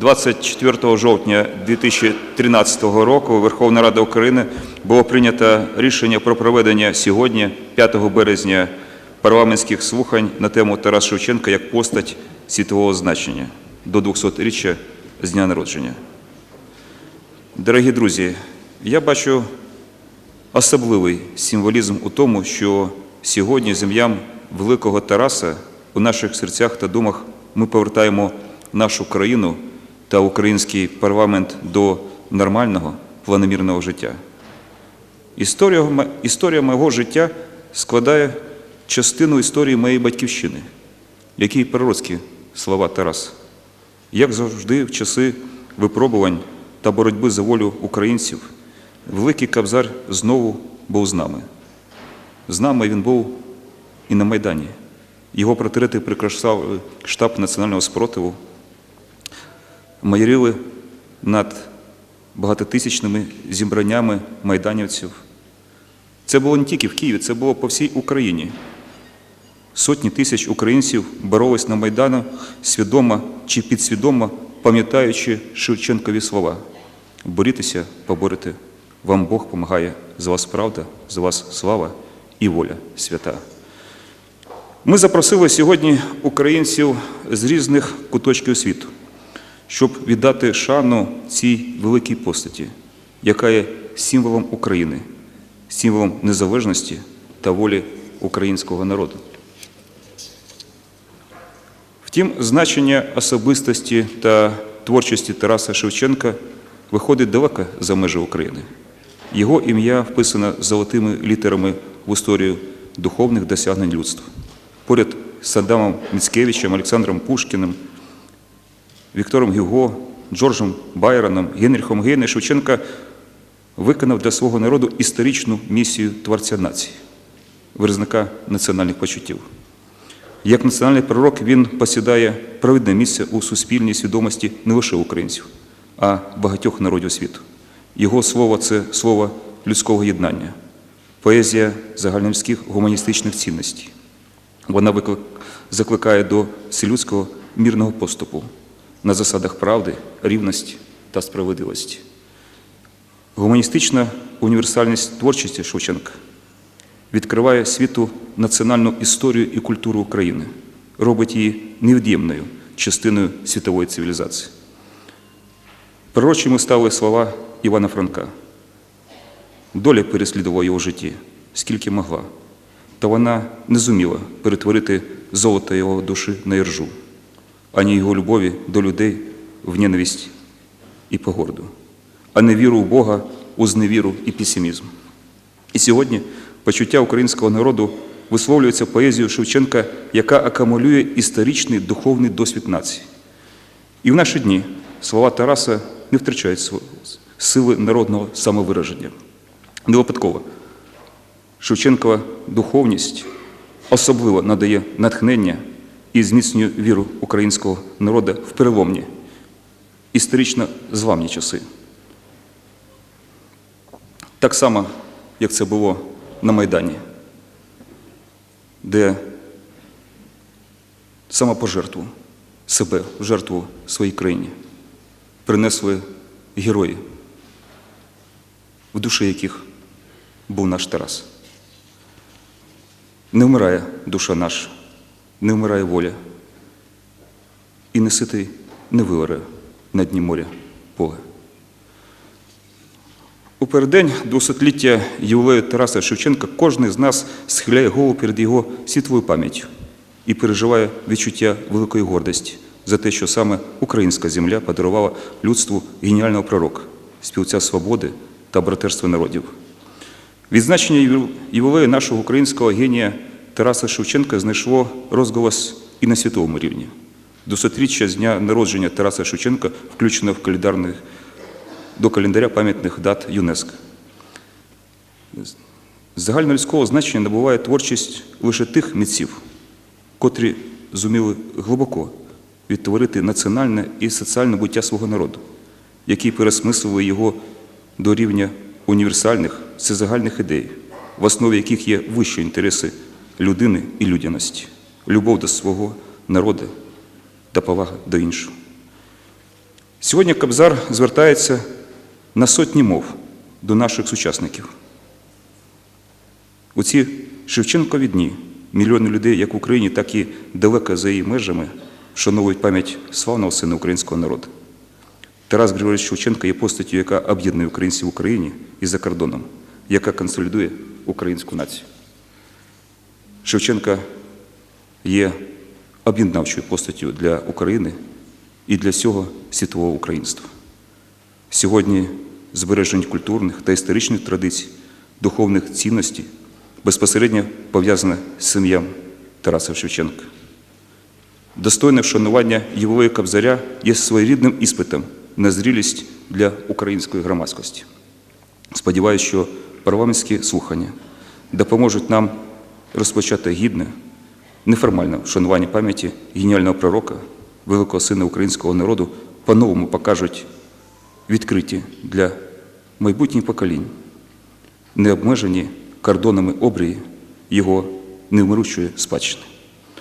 24 жовтня 2013 року Верховна Рада України було прийнято рішення про проведення сьогодні, 5 березня, парламентських слухань на тему Тарас Шевченка як постать світового значення до 200-річчя з дня народження. Дорогі друзі, я бачу особливий символізм у тому, що сьогодні землям великого Тараса у наших серцях та думах ми повертаємо нашу країну та український парламент до нормального планомірного життя. Історія, історія мого життя складає частину історії моєї батьківщини, які пророцькі слова Тараса. Як завжди, в часи випробувань та боротьби за волю українців, великий Кабзар знову був з нами. З нами він був і на Майдані. Його портрети прикрашав штаб національного спротиву, майоріли над багатотисячними зібраннями майданівців. Це було не тільки в Києві, це було по всій Україні. Сотні тисяч українців боролись на Майдану свідомо чи підсвідомо, пам'ятаючи Шевченкові слова. Борітеся, поборете. Вам Бог помагає. За вас правда, за вас слава і воля свята. Ми запросили сьогодні українців з різних куточків світу, щоб віддати шану цій великій постаті, яка є символом України, символом незалежності та волі українського народу. Втім, значення особистості та творчості Тараса Шевченка виходить далеко за межі України. Його ім'я вписано золотими літерами в історію духовних досягнень людства. Поряд з Адамом Міцкевичем, Олександром Пушкіним, Віктором Гюго, Джорджем Байроном, Генріхом Гейне Шевченка виконав для свого народу історичну місію творця нації, виразника національних почуттів. Як національний пророк він посідає провідне місце у суспільній свідомості не лише українців, а багатьох народів світу. Його слово це слово людського єднання, поезія загальнолюдських гуманістичних цінностей. Вона закликає до вселюдського мірного поступу на засадах правди, рівності та справедливості. Гуманістична універсальність творчості Шевченка відкриває світу національну історію і культуру України, робить її невід'ємною частиною світової цивілізації. Пророчими стали слова Івана Франка. Доля переслідувала його в житті, скільки могла, та вона не зуміла перетворити золото його душі на іржу, ані його любові до людей в ненависть і погорду, а не віру в Бога у зневіру і песимізм. І сьогодні почуття українського народу висловлюється поезією Шевченка, яка акумулює історичний духовний досвід нації. І в наші дні слова Тараса не втрачають сили народного самовираження. Не випадково. Шевченкова духовність особливо надає натхнення і зміцнює віру українського народу в переломні, історично зламні часи. Так само, як це було на Майдані, де самопожертву себе жертву своїй країні принесли герої, в душі яких був наш Тарас. Не вмирає душа наша, не вмирає воля, і не ситий не виоре на дні моря поле. У переддень 200-ліття ювілею Тараса Шевченка кожен з нас схиляє голову перед його світлою пам'яттю і переживає відчуття великої гордості за те, що саме українська земля подарувала людству геніального пророка, співця свободи та братерства народів. Відзначення ювіл- ювілею нашого українського генія Тараса Шевченка знайшло розголос і на світовому рівні. До сотріччя з дня народження Тараса Шевченка включено в календарних до календаря пам'ятних дат ЮНЕСКО. Загальнолюдського значення набуває творчість лише тих митців, котрі зуміли глибоко відтворити національне і соціальне буття свого народу, які пересмислили його до рівня універсальних всезагальних ідей, в основі яких є вищі інтереси людини і людяності, любов до свого народу та повага до іншого. Сьогодні Кобзар звертається на сотні мов до наших сучасників. У ці Шевченкові дні мільйони людей як в Україні, так і далеко за її межами вшановують пам'ять славного сина українського народу. Тарас Григорович Шевченко є постаттю, яка об'єднує українців в Україні і за кордоном, яка консолідує українську націю. Шевченка є об'єднавчою постаттю для України і для всього світового українства. Сьогодні збереження культурних та історичних традицій, духовних цінностей безпосередньо пов'язане з сім'ям Тараса Шевченка. Достойне вшанування ювілею Кобзаря є своєрідним іспитом на зрілість для української громадськості. Сподіваюся, що парламентські слухання допоможуть нам розпочати гідне, неформальне вшанування пам'яті геніального пророка, великого сина українського народу, по-новому покажуть відкриті для майбутніх поколінь, не обмежені кордонами обрії його невмиручої спадщини.